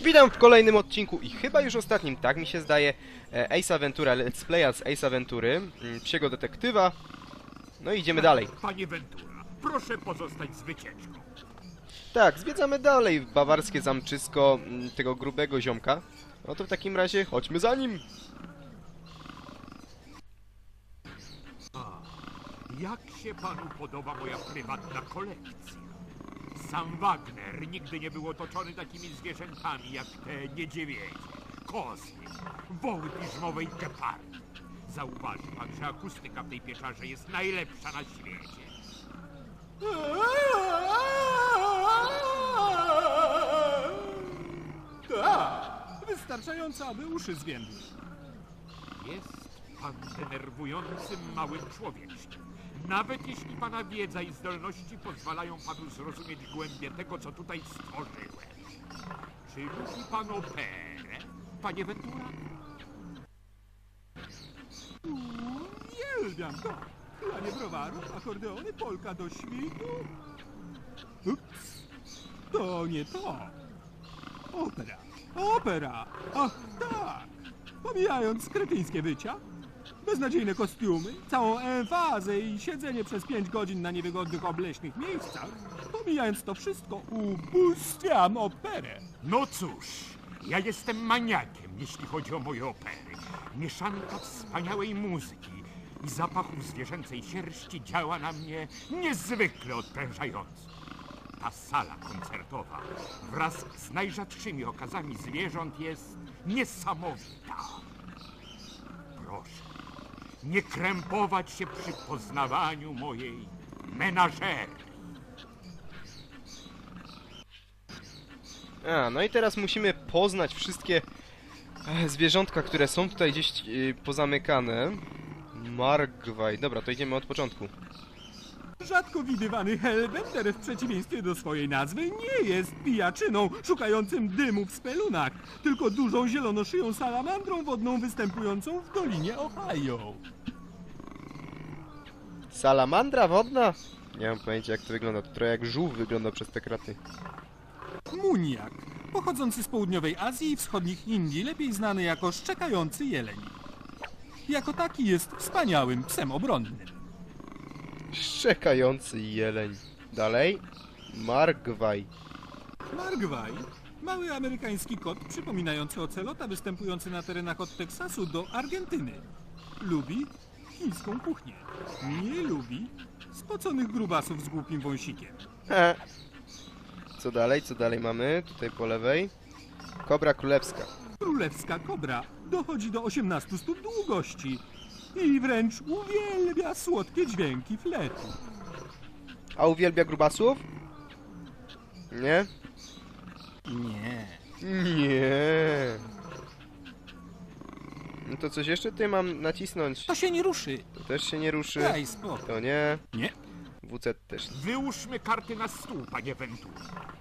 Witam w kolejnym odcinku i chyba już ostatnim, tak mi się zdaje, e, Ace Aventura, Let's Playa z Ace Aventury, mm, psiego detektywa. No i idziemy dalej. Panie Ventura, proszę pozostać z wycieczką. Tak, zwiedzamy dalej bawarskie zamczysko mm, tego grubego ziomka. No to w takim razie chodźmy za nim. Jak się panu podoba moja prywatna kolekcja? Sam Wagner nigdy nie był otoczony takimi zwierzętami jak te niedźwiedzie, kozy, woły piżmowe i gepardy. Zauważy pan, że akustyka w tej pieczarze jest najlepsza na świecie. Tak, wystarczająco, aby uszy zwiędły. Jest pan denerwującym małym człowieczkiem. Nawet jeśli pana wiedza i zdolności pozwalają panu zrozumieć głębię tego, co tutaj stworzyłem. Czy lubi pan operę, panie Ventura? Uwielbiam to. Lanie browarów, akordeony, polka do świtu. Ups, to nie to. Opera, opera, ach tak. Pomijając kretyńskie bycia, beznadziejne kostiumy, całą emfazę i siedzenie przez pięć godzin na niewygodnych, obleśnych miejscach, pomijając to wszystko, ubóstwiam operę. No cóż, ja jestem maniakiem, jeśli chodzi o moje opery. Mieszanka wspaniałej muzyki i zapachów zwierzęcej sierści działa na mnie niezwykle odprężająco. Ta sala koncertowa wraz z najrzadszymi okazami zwierząt jest niesamowita. Proszę, nie krępować się przy poznawaniu mojej menażerii. A, no i teraz musimy poznać wszystkie e, zwierzątka, które są tutaj gdzieś e, pozamykane. Margwaj. Dobra, to idziemy od początku. Rzadko widywany Hellbender w przeciwieństwie do swojej nazwy nie jest pijaczyną szukającym dymu w spelunach, tylko dużą zielonoszyją salamandrą wodną występującą w Dolinie Ohio. Salamandra wodna? Nie mam pojęcia jak to wygląda. To trochę jak żółw wygląda przez te kraty. Muniak, pochodzący z południowej Azji i wschodnich Indii, lepiej znany jako szczekający jeleń. Jako taki jest wspaniałym psem obronnym. Szczekający jeleń. Dalej. Margwaj. Margwaj, mały amerykański kot przypominający ocelota występujący na terenach od Teksasu do Argentyny. Lubi chińską kuchnię. Nie lubi spoconych grubasów z głupim wąsikiem. He. Co dalej? Co dalej mamy? Tutaj po lewej. Kobra królewska. Królewska kobra dochodzi do 18 stóp długości i wręcz uwielbia słodkie dźwięki fletu. A uwielbia grubasów? Nie? Nie. Nie. No to coś jeszcze tutaj mam nacisnąć. To się nie ruszy. To też się nie ruszy. Daj spokój. To nie. Nie. WC też nie. Wyłóżmy karty na stół, panie Ventura.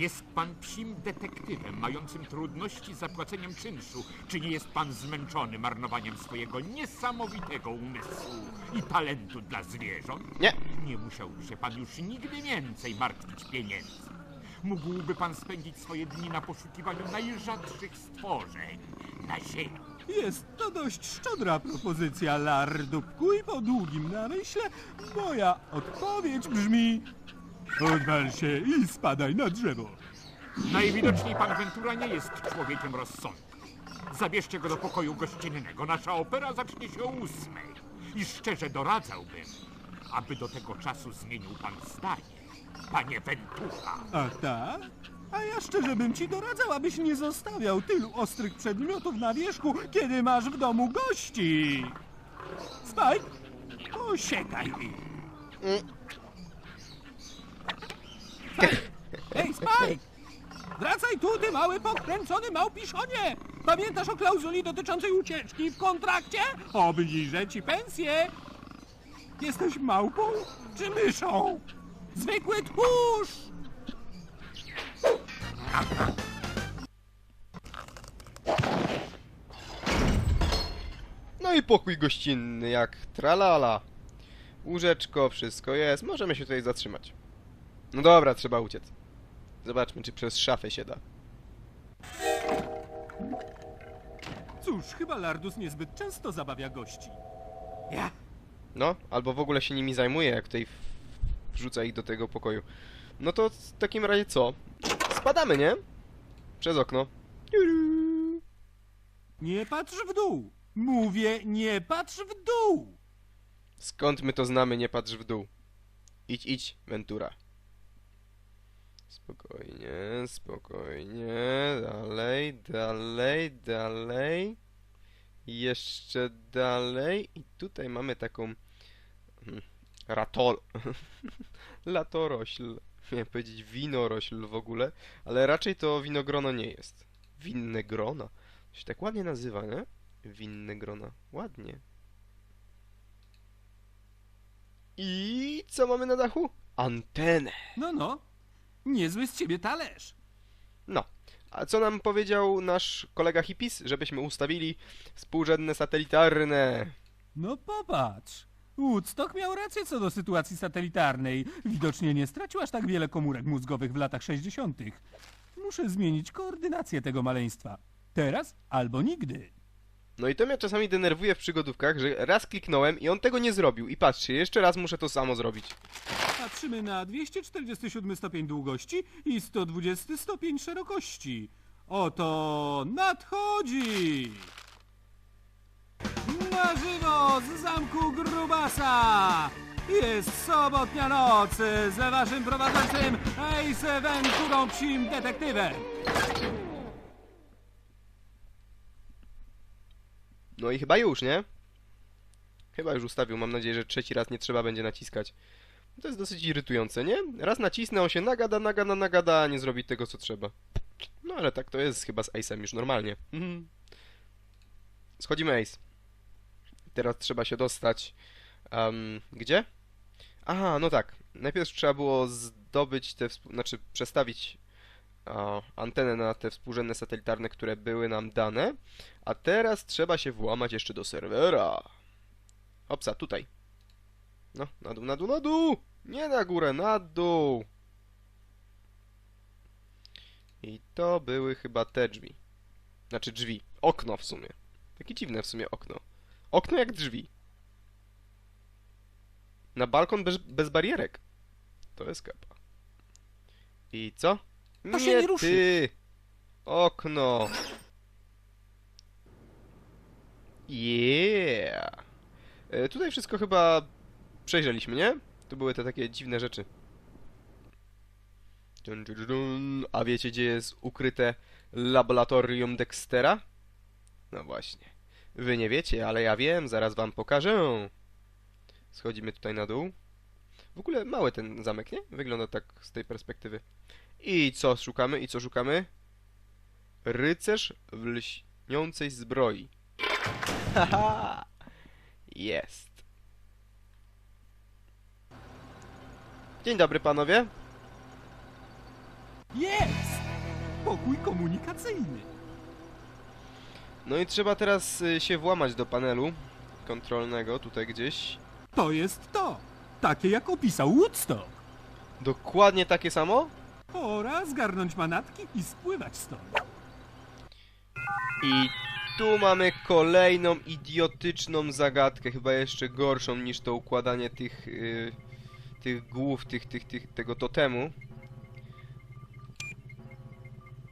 Jest pan psim detektywem, mającym trudności z zapłaceniem czynszu. Czy nie jest pan zmęczony marnowaniem swojego niesamowitego umysłu i talentu dla zwierząt? Nie. Nie musiałby się pan już nigdy więcej martwić pieniędzy. Mógłby pan spędzić swoje dni na poszukiwaniu najrzadszych stworzeń na ziemi. Jest to dość szczodra propozycja, lardupku, i po długim namyśle moja odpowiedź brzmi... Odwal się i spadaj na drzewo. Najwidoczniej pan Ventura nie jest człowiekiem rozsądku. Zabierzcie go do pokoju gościnnego. Nasza opera zacznie się o ósmej. I szczerze doradzałbym, aby do tego czasu zmienił pan zdanie. Panie Ventura. Ach tak? A ja szczerze bym ci doradzał, abyś nie zostawiał tylu ostrych przedmiotów na wierzchu, kiedy masz w domu gości. Spike, posiekaj ich. Spike! Hej, Spike! Wracaj tu, ty mały, pokręcony małpiszonie! Pamiętasz o klauzuli dotyczącej ucieczki w kontrakcie? Obniżę ci pensję! Jesteś małpą czy myszą? Zwykły tchórz! No i pokój gościnny, jak tralala. Łóżeczko, wszystko jest. Możemy się tutaj zatrzymać. No dobra, trzeba uciec. Zobaczmy, czy przez szafę się da. Cóż, chyba Lardus niezbyt często zabawia gości. Ja? No, albo w ogóle się nimi zajmuje, jak tutaj wrzuca ich do tego pokoju. No to w takim razie co? Spadamy, nie? Przez okno. Nie patrz w dół! Mówię, nie patrz w dół! Skąd my to znamy, nie patrz w dół. Idź, idź, Ventura. Spokojnie, spokojnie. Dalej, dalej, dalej. Jeszcze dalej. I tutaj mamy taką... hmm, Ratol... Latorośl. Miałem powiedzieć winorośl w ogóle, ale raczej to winogrono nie jest. Winne grona. To się tak ładnie nazywa, nie? Winne grona. Ładnie. I co mamy na dachu? Antenę. No, no. Niezły z ciebie talerz. No. A co nam powiedział nasz kolega Hipis? Żebyśmy ustawili współrzędne satelitarne. No popatrz. Woodstock miał rację co do sytuacji satelitarnej. Widocznie nie stracił aż tak wiele komórek mózgowych w latach 60. Muszę zmienić koordynację tego maleństwa. Teraz albo nigdy. No i to mnie czasami denerwuje w przygodówkach, że raz kliknąłem i on tego nie zrobił. I patrzcie, jeszcze raz muszę to samo zrobić. Patrzymy na 247 stopień długości i 120 stopień szerokości. Oto nadchodzi! Na żywo z zamku Grubasa! Jest sobotnia noc z waszym prowadzącym Ace Venturą Psim Detektywem. No i chyba już, nie? Chyba już ustawił. Mam nadzieję, że trzeci raz nie trzeba będzie naciskać. To jest dosyć irytujące, nie? Raz nacisnę, on się nagada, nagada, nagada, a nie zrobi tego, co trzeba. No ale tak to jest chyba z Ace'em już normalnie. Mhm. Schodzimy Ace. Teraz trzeba się dostać... em, gdzie? Aha, no tak. Najpierw trzeba było zdobyć te... Znaczy, przestawić antenę na te współrzędne satelitarne, które były nam dane. A teraz trzeba się włamać jeszcze do serwera. Opsa, tutaj. No, na dół, na dół, na dół! Nie na górę, na dół! I to były chyba te drzwi. Znaczy drzwi. Okno w sumie. Takie dziwne w sumie okno. Okno jak drzwi. Na balkon bez, bez barierek. To jest kapa. I co? To się nie ruszy. ty! Okno! Yeah! E, tutaj wszystko chyba przejrzeliśmy, nie? Tu były te takie dziwne rzeczy. A wiecie, gdzie jest ukryte laboratorium Dextera? No właśnie. Wy nie wiecie, ale ja wiem, zaraz wam pokażę. Schodzimy tutaj na dół. W ogóle mały ten zamek, nie? Wygląda tak z tej perspektywy. I co szukamy? I co szukamy? Rycerz w lśniącej zbroi. Haha! Jest. Dzień dobry panowie. Jest! Pokój komunikacyjny. No i trzeba teraz y, się włamać do panelu kontrolnego tutaj gdzieś. To jest to. Takie jak opisał Woodstock. Dokładnie takie samo? Pora zgarnąć manatki i spływać stąd. I tu mamy kolejną idiotyczną zagadkę, chyba jeszcze gorszą niż to układanie tych y, tych głów, tych, tych, tych, tego totemu.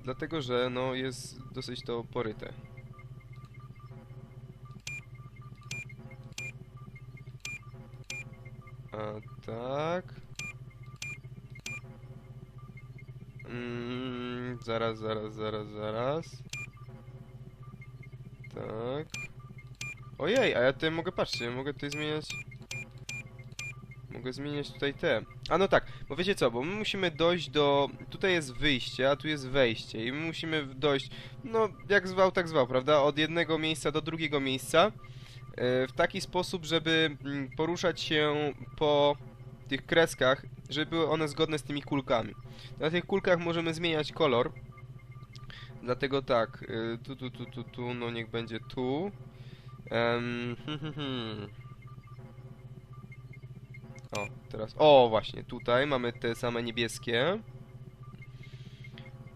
Dlatego, że no jest dosyć to poryte. A tak. Mm, zaraz, zaraz, zaraz, zaraz. Tak. Ojej, a ja tutaj mogę, patrzcie, mogę tutaj zmieniać... Mogę zmieniać tutaj te... A no tak, bo wiecie co, bo my musimy dojść do... Tutaj jest wyjście, a tu jest wejście i my musimy dojść, no jak zwał, tak zwał, prawda? Od jednego miejsca do drugiego miejsca e, w taki sposób, żeby mm, poruszać się po tych kreskach, żeby były one zgodne z tymi kulkami. Na tych kulkach możemy zmieniać kolor, Dlatego tak, y, tu, tu, tu, tu, tu, no niech będzie tu. Em, hmm, hmm, hmm. Teraz, o właśnie, tutaj mamy te same niebieskie.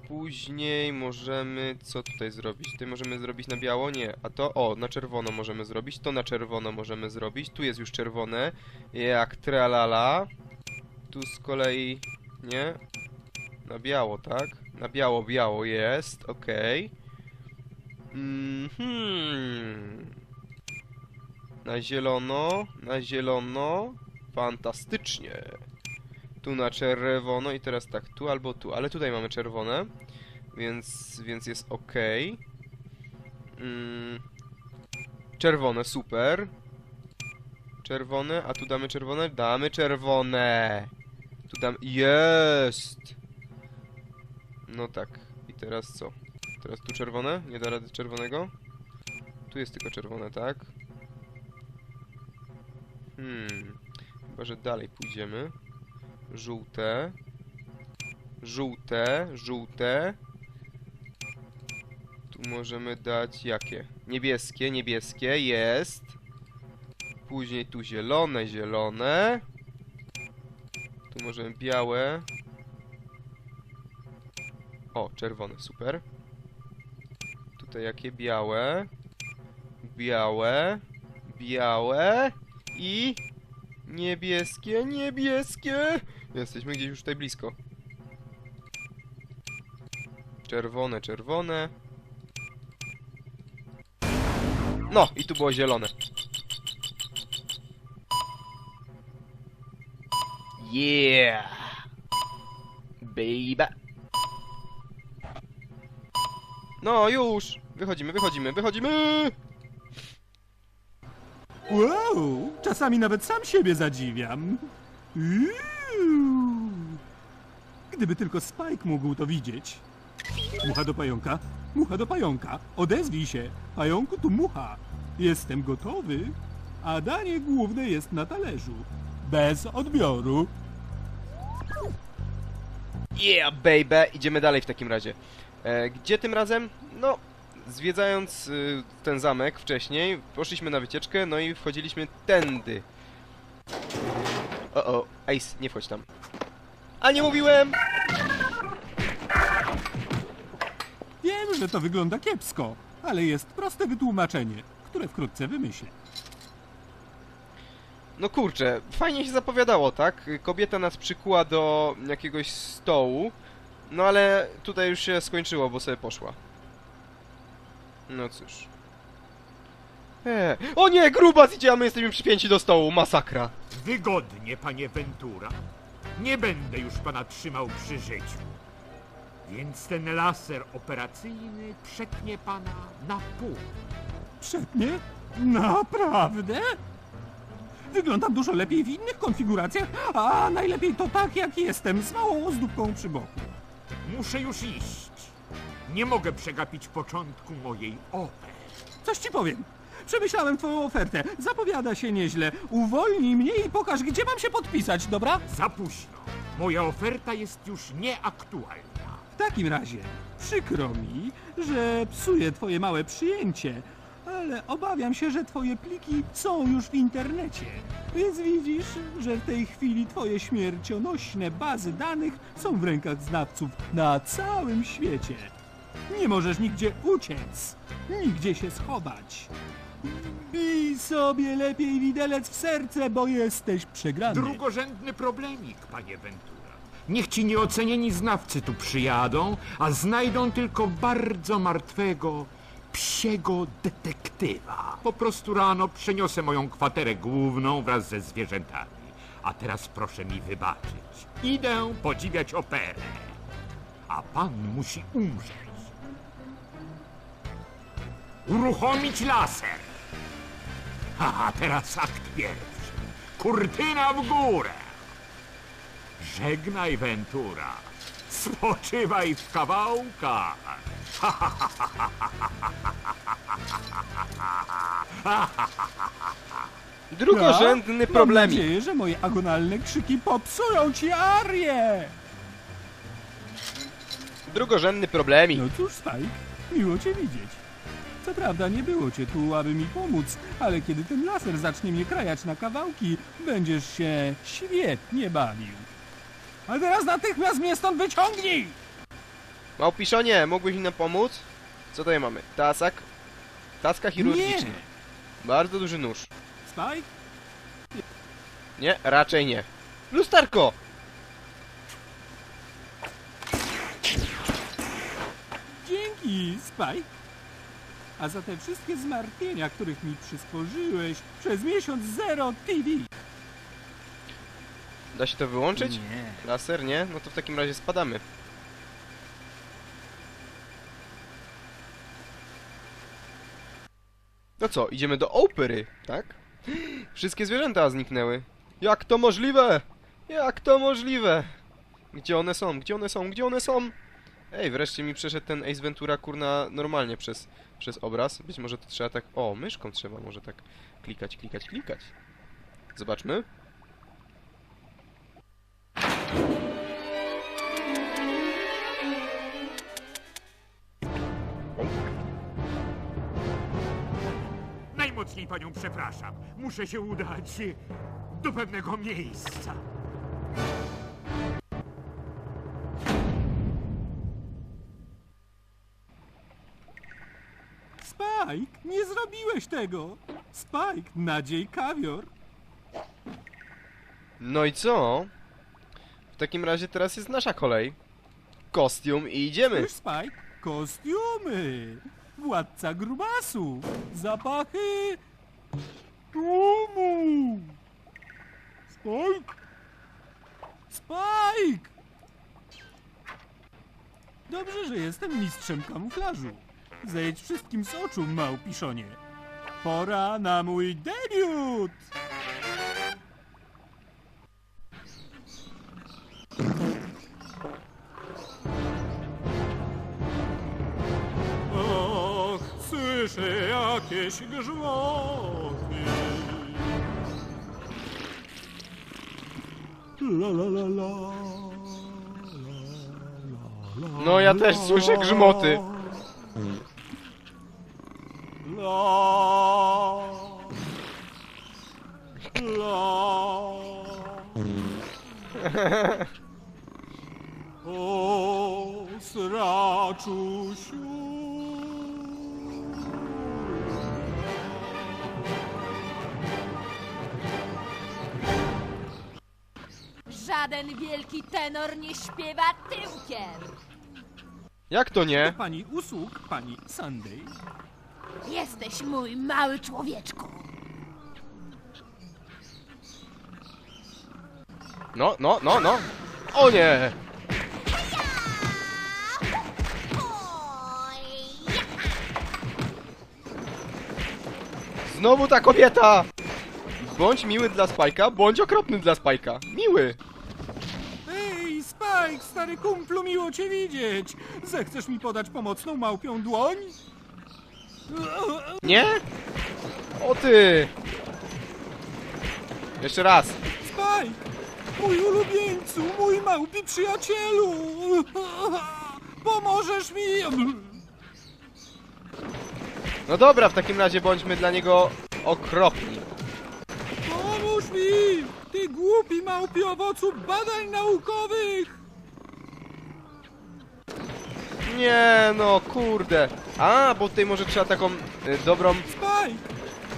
Później możemy... Co tutaj zrobić? Tutaj możemy zrobić na biało? Nie. A to... O, na czerwono możemy zrobić. To na czerwono możemy zrobić. Tu jest już czerwone. Jak tralala. Tu z kolei... Nie? Na biało, tak? Na biało, biało jest. Okej. Mhm. Na zielono, na zielono. Fantastycznie. Tu na czerwono i teraz tak, tu albo tu, ale tutaj mamy czerwone, więc, więc jest ok. Mm. Czerwone, super. Czerwone, a tu damy czerwone? Damy czerwone. Tu dam... Jest! No tak. I teraz co? Teraz tu czerwone? Nie da rady czerwonego? Tu jest tylko czerwone, tak? Hmm. Chyba, że dalej pójdziemy. Żółte. Żółte, żółte. Tu możemy dać jakie? Niebieskie, niebieskie, jest. Później tu zielone, zielone. Tu możemy białe. O, czerwone, super. Tutaj jakie? Białe. Białe. Białe. I... Niebieskie, niebieskie! Jesteśmy gdzieś już tutaj blisko. Czerwone, czerwone. No, i tu było zielone. Yeah! Baby! No, już! Wychodzimy, wychodzimy, wychodzimy! Wow, czasami nawet sam siebie zadziwiam. Gdyby tylko Spike mógł to widzieć. Mucha do pająka, mucha do pająka, odezwij się. Pająku tu mucha. Jestem gotowy, a danie główne jest na talerzu. Bez odbioru. Yeah, baby! Idziemy dalej w takim razie. E, gdzie tym razem? No, zwiedzając y, ten zamek wcześniej, poszliśmy na wycieczkę, no i wchodziliśmy tędy. O, o, Ace, nie wchodź tam. A nie mówiłem! Wiem, że to wygląda kiepsko, ale jest proste wytłumaczenie, które wkrótce wymyślę. No kurczę, fajnie się zapowiadało, tak? Kobieta nas przykuła do jakiegoś stołu, no ale tutaj już się skończyło, bo sobie poszła. No cóż. Eee. O nie, grubas idzie, a my jesteśmy przypięci do stołu, masakra. Wygodnie, panie Ventura. Nie będę już pana trzymał przy życiu. Więc ten laser operacyjny przetnie pana na pół. Przetnie? Naprawdę? Wyglądam dużo lepiej w innych konfiguracjach, a najlepiej to tak, jak jestem, z małą ozdóbką przy boku. Muszę już iść. Nie mogę przegapić początku mojej opery. Coś ci powiem. Przemyślałem twoją ofertę. Zapowiada się nieźle. Uwolnij mnie i pokaż, gdzie mam się podpisać, dobra? Za późno. Moja oferta jest już nieaktualna. W takim razie, przykro mi, że psuję twoje małe przyjęcie, ale obawiam się, że twoje pliki są już w internecie. Więc widzisz, że w tej chwili twoje śmiercionośne bazy danych są w rękach znawców na całym świecie. Nie możesz nigdzie uciec, nigdzie się schować. Bij sobie lepiej widelec w serce, bo jesteś przegrany. Drugorzędny problemik, panie Ventura. Niech ci nieocenieni znawcy tu przyjadą, a znajdą tylko bardzo martwego, psiego detektywa. Po prostu rano przeniosę moją kwaterę główną wraz ze zwierzętami. A teraz proszę mi wybaczyć. Idę podziwiać operę. A pan musi umrzeć. Uruchomić laser. Haha, teraz akt pierwszy. Kurtyna w górę. Żegnaj, Ventura. Spoczywaj w kawałkach. Drugorzędny Mam problemik. nadzieję, że moje agonalne krzyki popsują ci arię. Drugorzędny problemik. No cóż, Spike, miło cię widzieć. Co prawda nie było cię tu, aby mi pomóc, ale kiedy ten laser zacznie mnie krajać na kawałki, będziesz się świetnie bawił. A teraz natychmiast mnie stąd wyciągnij! Małpiszonie, mógłbyś mi nam pomóc? Co tutaj mamy? Tasak? Taska chirurgiczna. Nie! Bardzo duży nóż. Spike? Nie, raczej nie. Lusterko! Dzięki, Spike. A za te wszystkie zmartwienia, których mi przysporzyłeś przez miesiąc zero TV. Da się to wyłączyć? Nie. Laser, nie? No to w takim razie spadamy. No co, idziemy do opery, tak? Wszystkie zwierzęta zniknęły. Jak to możliwe? Jak to możliwe? Gdzie one są? Gdzie one są? Gdzie one są? Ej, wreszcie mi przeszedł ten Ace Ventura kurna normalnie przez, przez obraz. Być może to trzeba tak... O, myszką trzeba może tak klikać, klikać, klikać. Zobaczmy. Najmocniej panią przepraszam. Muszę się udać do pewnego miejsca. Spike, nie zrobiłeś tego. Spike, nadziej kawior. No i co? W takim razie teraz jest nasza kolej. Kostium i idziemy. Spike, kostiumy. Władca grubasów. Zapachy tłumu. Spike. Spike. Dobrze, że jestem mistrzem kamuflażu. Zejdź wszystkim z oczu, małpiszonie. Pora na mój debiut! Och, słyszę jakieś grzmoty. La la la la. la, la, No, ja też słyszę grzmoty. La. La. O, sraczusiu. Żaden wielki tenor nie śpiewa tyłkiem. Jak to nie? Pani usług, pani Sunday. Jesteś mój mały człowieczku. No, no, no, no. O nie! Znowu ta kobieta! Bądź miły dla Spajka, bądź okropny dla Spajka. Miły! Ej, Spike, stary kumplu, miło cię widzieć. Zechcesz mi podać pomocną małpią dłoń? Nie? O ty! Jeszcze raz. Spike, mój ulubieńcu, mój małpi przyjacielu. Pomożesz mi? No dobra, w takim razie bądźmy dla niego okropni. Pomóż mi! Ty głupi małpi owocu badań naukowych! Nie no, kurde. A, bo tutaj może trzeba taką y, dobrą... Spike!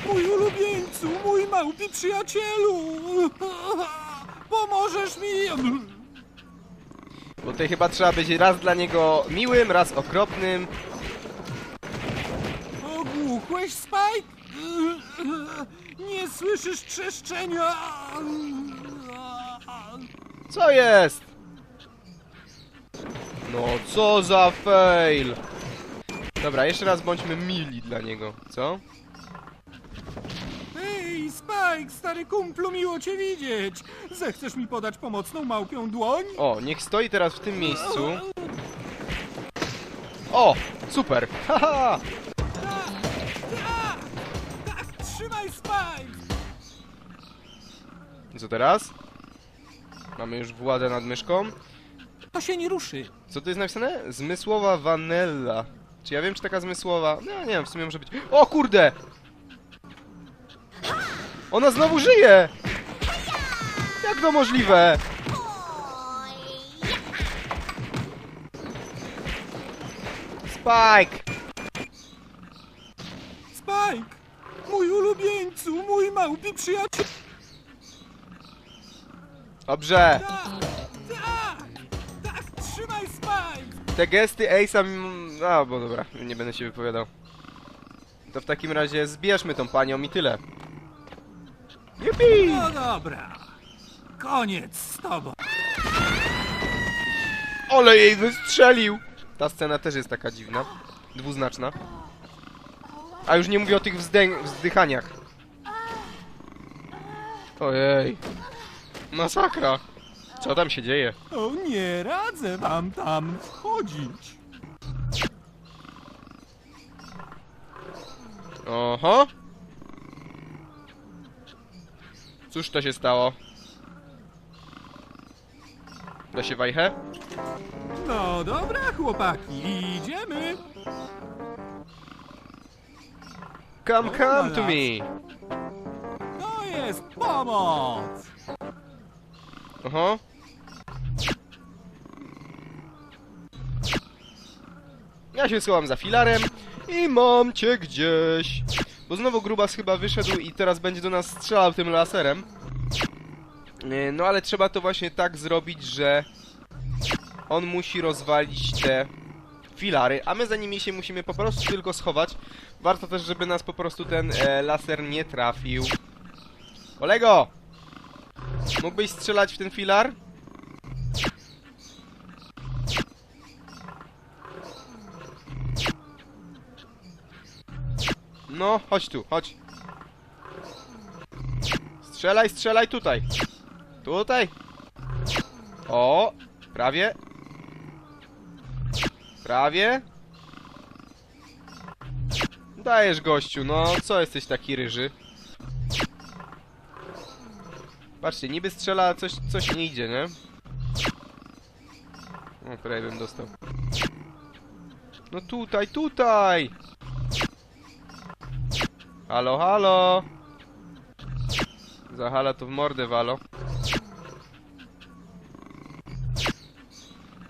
Mój ulubieńcu, mój małpi przyjacielu! Pomożesz mi? Bo tutaj chyba trzeba być raz dla niego miłym, raz okropnym. Ogłuchłeś, Spike? Nie słyszysz trzeszczenia? Co jest? No co za fail! Dobra, jeszcze raz bądźmy mili dla niego, co? Hej, Spike, stary kumplu, miło cię widzieć! Zechcesz mi podać pomocną małpią dłoń? O, niech stoi teraz w tym miejscu. O! Super! Haha! Tak, trzymaj, Spike! Co teraz? Mamy już władzę nad myszką. To się nie ruszy. Co tu jest napisane? Zmysłowa vanilla. Czy ja wiem, czy taka zmysłowa? No nie wiem, w sumie może być. O kurde! Ona znowu żyje! Jak to możliwe? Spike! Spike! Mój ulubieńcu, mój małpi przyjaciel! Dobrze! Tak! Te gesty Ace'a... mm, A, bo dobra, nie będę się wypowiadał. To w takim razie zbierzmy tą panią i tyle. Jupi! No dobra. Koniec z tobą. Ole jej wystrzelił! Ta scena też jest taka dziwna. Dwuznaczna. A już nie mówię o tych wzdychaniach. Ojej. Masakra. Co tam się dzieje? O, nie radzę wam tam wchodzić. Oho. Cóż to się stało? Da się wajchę? No dobra, chłopaki, idziemy. Come, come to me! To jest pomoc. Oho. Ja się schowam za filarem i mam cię gdzieś. Bo znowu grubas chyba wyszedł i teraz będzie do nas strzelał tym laserem. E, No ale trzeba to właśnie tak zrobić, że on musi rozwalić te filary, a my za nimi się musimy po prostu tylko schować. Warto też, żeby nas po prostu ten e, laser nie trafił. Kolego! Mógłbyś strzelać w ten filar? No, chodź tu, chodź. Strzelaj, strzelaj tutaj. Tutaj. O, prawie. Prawie. Dajesz gościu, no co jesteś taki ryży? Patrzcie, niby strzela, coś, coś nie idzie, nie? O, prawie bym dostał. No tutaj, tutaj! Halo, halo! Zahala to w mordę walo.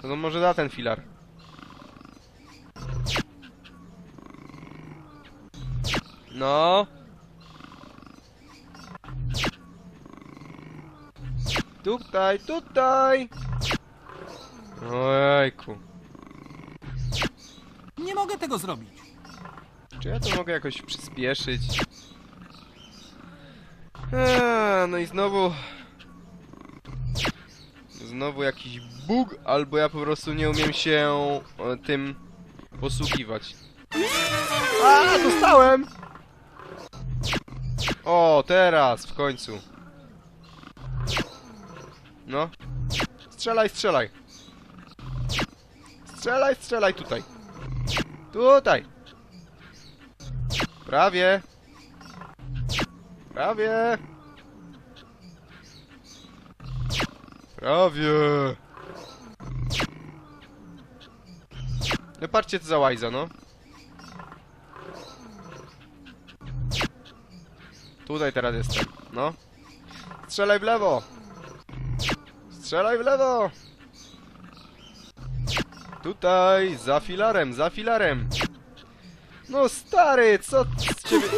No to może da ten filar. No. Tutaj, tutaj! Ojejku. Nie mogę tego zrobić. Czy ja to mogę jakoś przyspieszyć? Eee, no i znowu... Znowu jakiś bug, albo ja po prostu nie umiem się e, tym posługiwać. A, dostałem! O, teraz, w końcu. No. Strzelaj, strzelaj. Strzelaj, strzelaj tutaj. Tutaj. Prawie. Prawie. Prawie. No patrzcie co za łajza, no. Tutaj teraz jestem, no. Strzelaj w lewo. Strzelaj w lewo. Tutaj, za filarem, za filarem. No stary, co z ciebie...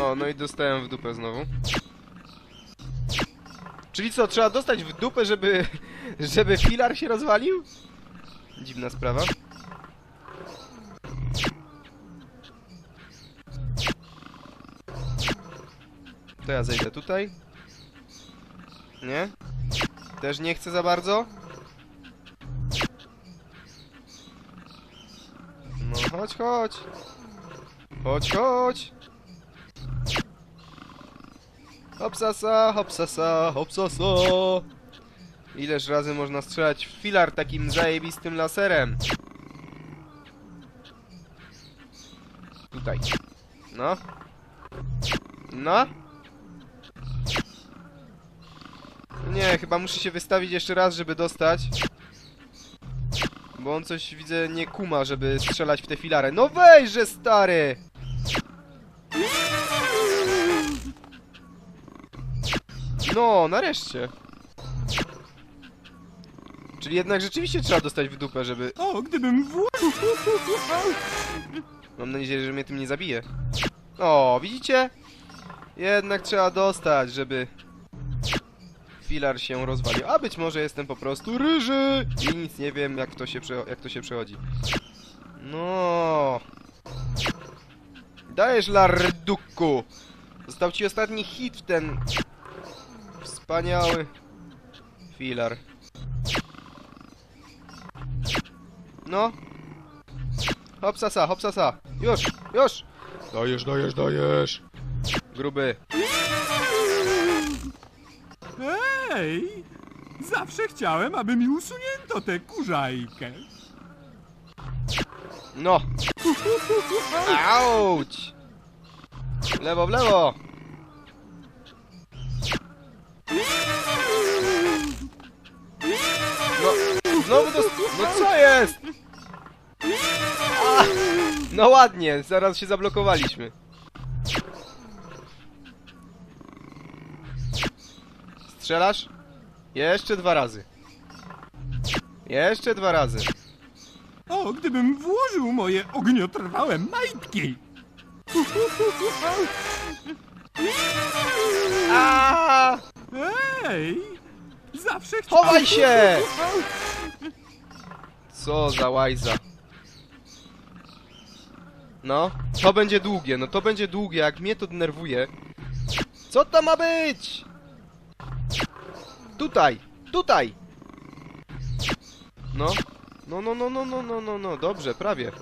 O, no i dostałem w dupę znowu. Czyli co, trzeba dostać w dupę, żeby... żeby filar się rozwalił? Dziwna sprawa. To ja zejdę tutaj. Nie? Też nie chcę za bardzo? No chodź, chodź. Chodź, chodź. Hopsasa, hopsasa, hopsasa. Ileż razy można strzelać w filar takim zajebistym laserem? Tutaj. No. No. Nie, chyba muszę się wystawić jeszcze raz, żeby dostać. Bo on coś, widzę, nie kuma, żeby strzelać w te filary. No weźże, stary! No, nareszcie. Czyli jednak rzeczywiście trzeba dostać w dupę, żeby... O, gdybym włożył... Mam nadzieję, że mnie tym nie zabije. O, widzicie? Jednak trzeba dostać, żeby... Filar się rozwalił. A być może jestem po prostu ryży i nic nie wiem, jak to się, jak to się przechodzi. No. Dajesz larduku. Został ci ostatni hit w ten... Wspaniały... Filar. No. Hopsasa, hopsasa. Już, już. Dajesz, dajesz, dajesz. Gruby. Ej! Zawsze chciałem, aby mi usunięto tę kurzajkę. No. Auć. Lewo, w lewo. No, znowu dos... No co jest? No ładnie, zaraz się zablokowaliśmy. Strzelasz? Jeszcze dwa razy. Jeszcze dwa razy. O, gdybym włożył moje ogniotrwałe majtki. A! Ej! Zawsze chciałem... Chowaj się! Co za łajza. No, to będzie długie, no to będzie długie, jak mnie to denerwuje. Co to ma być? Tutaj! Tutaj! No. No, no, no, no, no, no, no, no. Dobrze, prawie.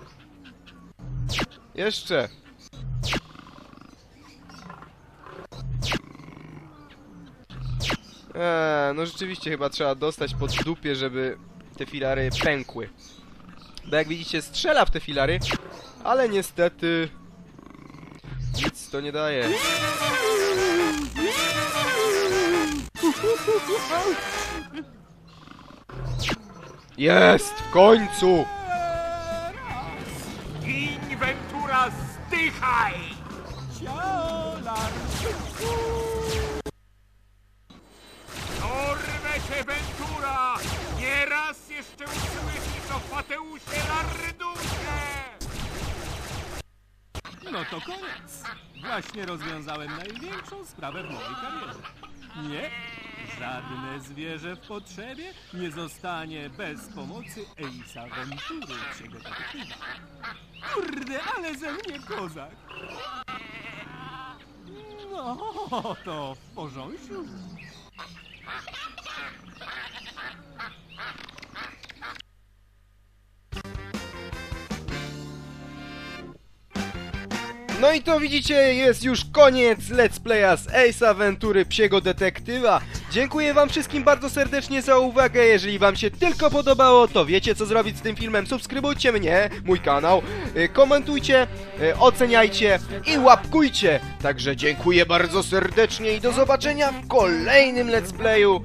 Jeszcze. Eee, no rzeczywiście chyba trzeba dostać pod dupie, żeby te filary pękły. Bo jak widzicie strzela w te filary, ale niestety nic to nie daje. Jest! W końcu! Inwentura, zdychaj! Dorwę cię, Ventura! Nieraz jeszcze usłyszysz o Fateusie Lardusie! No to koniec. Właśnie rozwiązałem największą sprawę w mojej karierze. Nie, żadne zwierzę w potrzebie nie zostanie bez pomocy Ace'a Ventury, detektywa. Kurde, ale ze mnie kozak. No, to w porządku. No i to widzicie, jest już koniec Let's Playa z Ace Aventury Psiego Detektywa. Dziękuję wam wszystkim bardzo serdecznie za uwagę. Jeżeli wam się tylko podobało, to wiecie co zrobić z tym filmem. Subskrybujcie mnie, mój kanał, y, komentujcie, y, oceniajcie i łapkujcie. Także dziękuję bardzo serdecznie i do zobaczenia w kolejnym Let's Playu.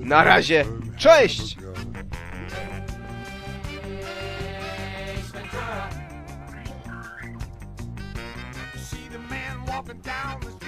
Na razie, cześć! up and down the